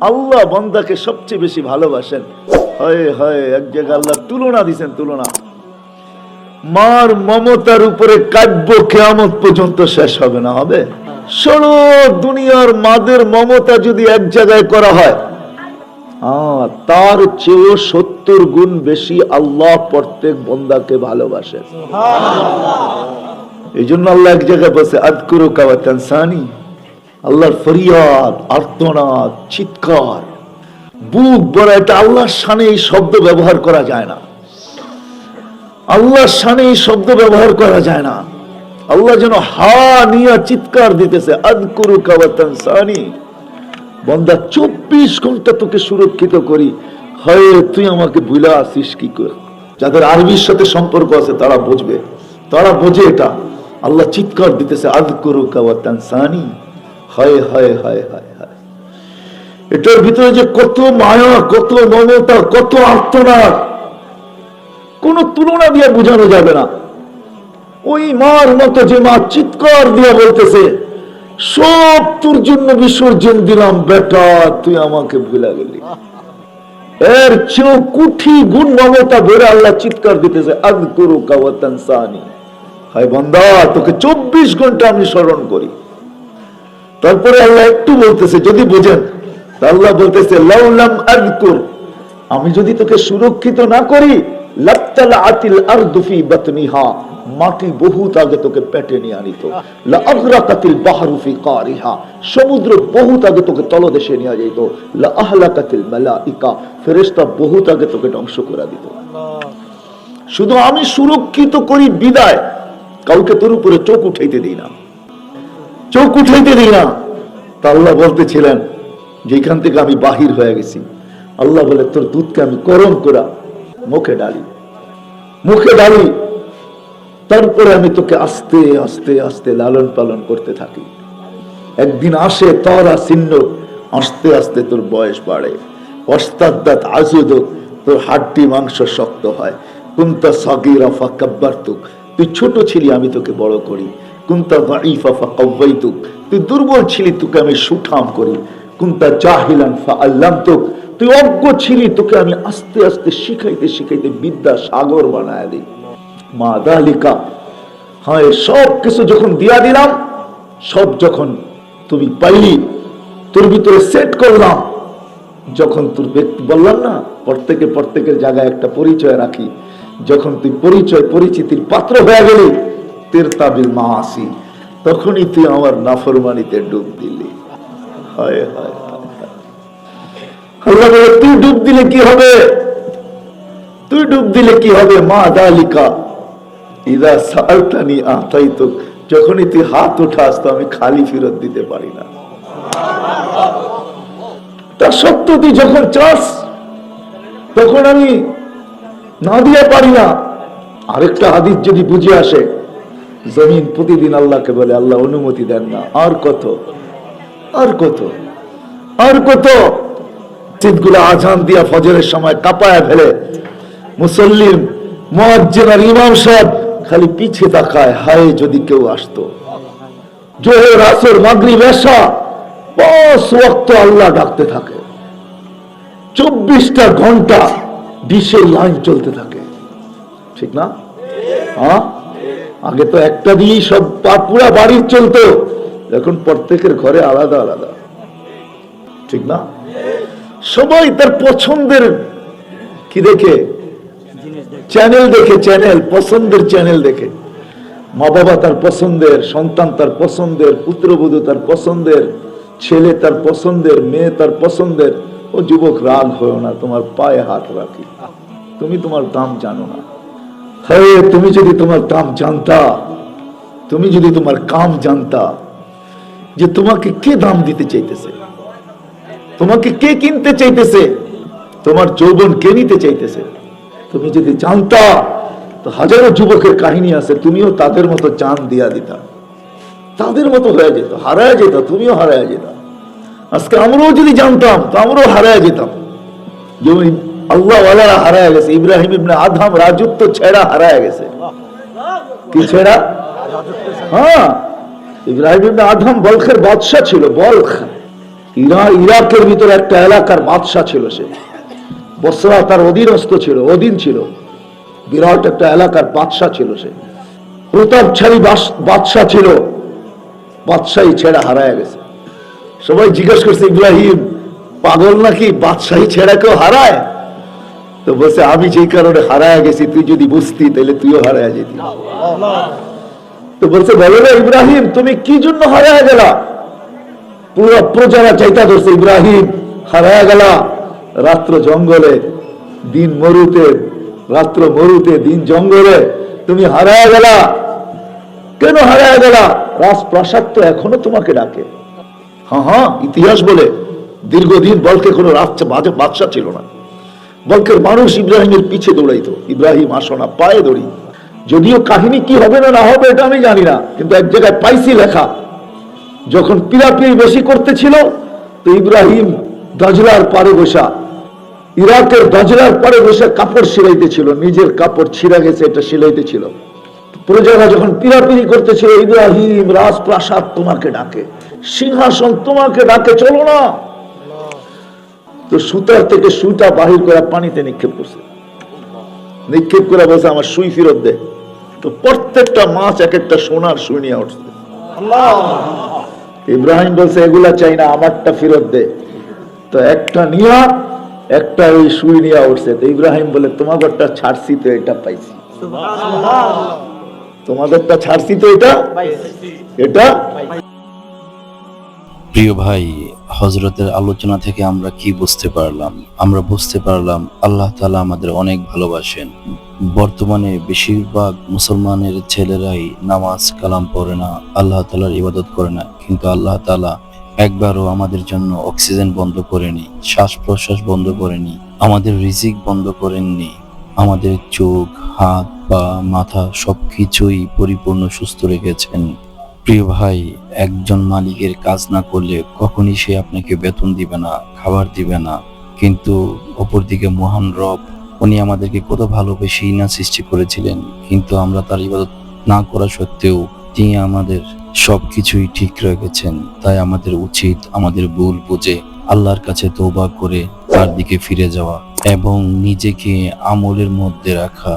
আল্লাহ বন্দাকে সবচেয়ে বেশি ভালোবাসেন। হয় হয় এক জায়গায় আল্লাহ তুলনা দিছেন তুলনা। মার মমতার উপরে কাব্য কেয়ামত পর্যন্ত শেষ হবে না হবে? ষোলো দুনিয়ার মাদের মমতা যদি এক জায়গায় করা হয় তার চেয়েও সত্তর গুণ বেশি আল্লাহ প্রত্যেক বন্দাকে ভালোবাসেন এই জন্য আল্লাহ এক জায়গায় বসে আদকুরু কাওয়াতানসানি আল্লাহর ফরিয়াদ, আর্তনাদ, চিৎকার। বুক বড় এটা আল্লাহর সানে এই শব্দ ব্যবহার করা যায় না। আল্লাহর সানে এই শব্দ ব্যবহার করা যায় না। আল্লাহ যেন হা নিয়া চিৎকার দিতেছে আদকুরু বন্দা, চব্বিশ ঘণ্টা তোকে সুরক্ষিত করি। হয়, তুই আমাকে ভুলা আসিস কি করে? যাদের আরবির সাথে সম্পর্ক আছে, তারা বুঝবে। তারা বোঝে এটা। আল্লাহ চিৎকার দিতেছে আদ করু কাওয়াতানসানি হয় হয় হয় হয় হয়। এটার ভিতরে যে কত মায়া, কত মমতা, কত আর্তনাদ কোন তুলনা দিয়ে বোঝানো যাবে না। ওই মার মতো যে মা চিৎকার দিয়ে বলতেছে, সব তোর জন্য বিসর্জন দিলাম বেটা তুই আমাকে ভুলে গেলি। এর চেয়েও কুঠি গুণ মমতা বেড়ে আল্লাহ চিৎকার দিতেছে আদ করু কাওয়াতান সানি হায় বন্দা, তোকে চব্বিশ ঘণ্টা আমি স্মরণ করি। তারপরে আল্লাহ একটু বলতেছে, যদি বোঝেন। আল্লাহ বলতেছে লাউলাম আদকুর আমি যদি তোকে সুরক্ষিত না করি সমুদ্র বহুত আগে তোকে তলদেশে ফেরেশতা বহুত আগে তোকে ধ্বংস করে দিত। শুধু আমি সুরক্ষিত করি বিদায়। কাউকে তোর উপরে চোখ উঠাইতে দিই না। চোখ উঠাইতে দিই না। তা আল্লাহ বলতেছিলেন, যেখান থেকে আমি বাহির হয়ে গেছি, আল্লাহ বলে, তোর দুধকে আমি গরম করা মুখে ডালি। মুখে ডালি, তারপরে আমি তোকে আস্তে আস্তে আস্তে লালন পালন করতে থাকি। একদিন আসে তরা চিহ্ন আস্তে আস্তে তোর বয়স বাড়ে। অস্তাদাত আজুদ তোর হাড্ডি মাংস শক্ত হয়। কুন্তা সাগিরা ফা কাব্বারতুক তুই ছোট ছিলি, আমি তোকে বড় করি। কুন্তা দাইফা ফা কাব্বাইতুক তুই দুর্বল ছিলি, তোকে আমি সুঠাম করি। কুন্তা জাহিলান ফা আল্লামতুক তুই অজ্ঞ ছিলি, তোকে আমি আস্তে আস্তে শিখাইতে শিখাইতে বিদ্যা সাগর বানায় দিই। মা দালিকা হ্যাঁ সব কিছু যখন দিয়া দিলাম, সব যখন তুমি পাইলি, তোর ভিতরে সেট করলাম, যখন তোর ব্যক্তি বললাম না, প্রত্যেকে প্রত্যেকের জায়গায় একটা পরিচয় রাখি, যখন তুই পরিচয় পরিচিতির পাত্র হয়ে গেলি তের তাবিল আসি তখনই তুই আমার নাফরমানিতে ডুব দিলি। তুই ডুব দিলে কি হবে? তুই ডুব দিলে কি হবে? মা দালিকা, ইদা সালতানি আতাইতুক, যখনই তুই হাত উঠাস তো আমি খালি ফেরত দিতে পারি না। তা সত্য তুই যখন চাস, তখন আমি না দিয়ে পারি না। আরেকটা হাদিস যদি বুঝে আসে জমিন প্রতিদিন আল্লাহকে বলে, আল্লাহ অনুমতি দেন না। আর কত? আর কত? আর কত? চিৎগুলো আজান দিয়া ফজরের সময় কাপায় ফেলে। মুসল্লিম ইমাম সাহেব খালি পিছে তাকায়, হায় যদি কেউ আসতো। জোহর, আসর পাঁচ ওয়াক্ত আল্লাহ ডাকতে থাকে। চব্বিশটা ঘণ্টা ডিশের লাইন চলতে থাকে। ঠিক না? হ্যাঁ? আগে তো একটা দিয়েই সব পুরা বাড়ির চলতো। এখন প্রত্যেকের ঘরে আলাদা আলাদা। ঠিক না? সবাই তার পছন্দের কি দেখে? চ্যানেল দেখে, চ্যানেল, পছন্দের চ্যানেল দেখে। মা বাবা তার পছন্দের, সন্তান তার পছন্দের, পুত্রবধূ তার পছন্দের, ছেলে তার পছন্দের, মেয়ে তার পছন্দের। ও যুবক, রাগ হয়েও না, তোমার পায়ে হাত রাখি। তুমি তোমার দাম জানো না। হ্যাঁ তুমি যদি তোমার দাম জানতা, তুমি যদি তোমার কাম জানতা যে তোমাকে কে দাম দিতে চাইতেছে, তোমাকে কে কিনতে চাইতেছে, তোমার যৌবন কে নিতে চাইতেছে, তুমি যদি জানতা তো হাজারো যুবকের কাহিনী আছে, তুমিও তাদের মতো চান দিয়া দিতা। তাদের মতো হয়ে যেত, হারায় যেত, তুমিও হারায় যেত। আজকে আমরাও যদি জানতাম, তো আমরাও হারায় যেতাম। যেমন আল্লাহ ওয়ালারা হারায় গেছে। ইব্রাহিম ইবনে আধাম রাজত্ব ছেড়া হারায় গেছে। কি ছেড়া? হ্যাঁ। ইব্রাহিম ইবনে আধাম বলখের বাদশা ছিল, বলখ। ইরা, ইরাকের ভিতরে একটা এলাকার বাদশা ছিল সে। বসরা তার অধীনস্থ ছিল, অধীন ছিল। বিরাট একটা এলাকার বাদশা ছিল সে। প্রতাপশালী বাস- বাদশা ছিল। বাদশাহী ছেড়া হারায় গেছে। সবাই জিজ্ঞেস করছে, ইব্রাহিম, পাগল নাকি? বাদশাহী ছেড়া কেউ হারায়? তো বলছে, আমি যেই কারণে হারায় গেছি, তুই যদি বুঝতি তাহলে তুইও হারায় যেতি। তো বলছে, বলো না ইব্রাহিম, তুমি কি জন্য হারায় গেলা? পুরো প্রজারা চাইতা ধরছে, ইব্রাহিম, হারায় গেলা। রাত্র জঙ্গলে, দিন মরুতে, রাত্র মরুতে, দিন জঙ্গলে, তুমি হারায় গেলা। কেন হারায় গেলা? রাজপ্রাসাদ তো এখনও তোমাকে ডাকে। হ্যাঁ হ্যাঁ ইতিহাস বলে, দীর্ঘদিন বলকে কোনো রাজ্য বাদশা ছিল না। বলকের মানুষ ইব্রাহিমের পিছে দৌড়াইতো। ইব্রাহিম, আসো না, পায়ে দৌড়ি। যদিও কাহিনী কি হবে না না হবে, এটা আমি জানি না, কিন্তু এক জায়গায় পাইছি লেখা। যখন পিরাপিরি বেশি করতেছিল, তো ইব্রাহিম দজলার পারে বসা, ইরাকের দজলার পারে বসে কাপড় সিলাইতেছিল নিজের কাপড় ছিঁড়া গেছে, এটা সিলাইতেছিল প্রজারা যখন পিরাপিরি করতেছিল, ইব্রাহিম রাজপ্রাসাদ তোমাকে ডাকে, সিংহাসন তোমাকে ডাকে, চলো না। তো সুতার থেকে সুতা বাহির করে পানিতে নিক্ষেপ করছে। নিক্ষেপ করে বলছে আমার সুই ফেরত দে। তো প্রত্যেকটা মাছ এক একটা সোনার সুই নিয়ে উঠছে। ইব্রাহিম বলছে এগুলা চাই না আমারটা ফেরত দে। তো একটা নিয়া একটা ওই সুই নিয়ে উঠছে। তো ইব্রাহিম বলে তোমাদেরটা ছাড়ছি তো এটা পাইছি। তোমাদেরটা ছাড়ছি তো এটা এটা প্রিয় ভাই হজরতের আলোচনা থেকে আমরা কি বুঝতে পারলাম? আমরা বুঝতে পারলাম আল্লাহ তালা আমাদের অনেক ভালোবাসেন। বর্তমানে বেশিরভাগ মুসলমানের ছেলেরাই নামাজ কালাম পড়ে না, আল্লাহ তালার ইবাদত করে না। কিন্তু আল্লাহ তালা একবারও আমাদের জন্য অক্সিজেন বন্ধ করেনি শ্বাস প্রশ্বাস বন্ধ করেনি, আমাদের রিজিক বন্ধ করেননি। আমাদের চোখ, হাত, পা, মাথা সবকিছুই পরিপূর্ণ সুস্থ রেখেছেন। প্রিয় ভাই, একজন মালিকের কাজ না করলে কখনই সে আপনাকে বেতন দিবে না, খাবার দিবে না। কিন্তু অপরদিকে মহান রব, উনি আমাদেরকে কত ভালোবেসেই না সৃষ্টি করেছিলেন। কিন্তু আমরা তার ইবাদত না করা সত্ত্বেও তিনি আমাদের সবকিছুই ঠিক রেখেছেন। তাই আমাদের উচিত আমাদের ভুল বুঝে আল্লাহর কাছে তৌবা করে তার দিকে ফিরে যাওয়া এবং নিজেকে আমলের মধ্যে রাখা।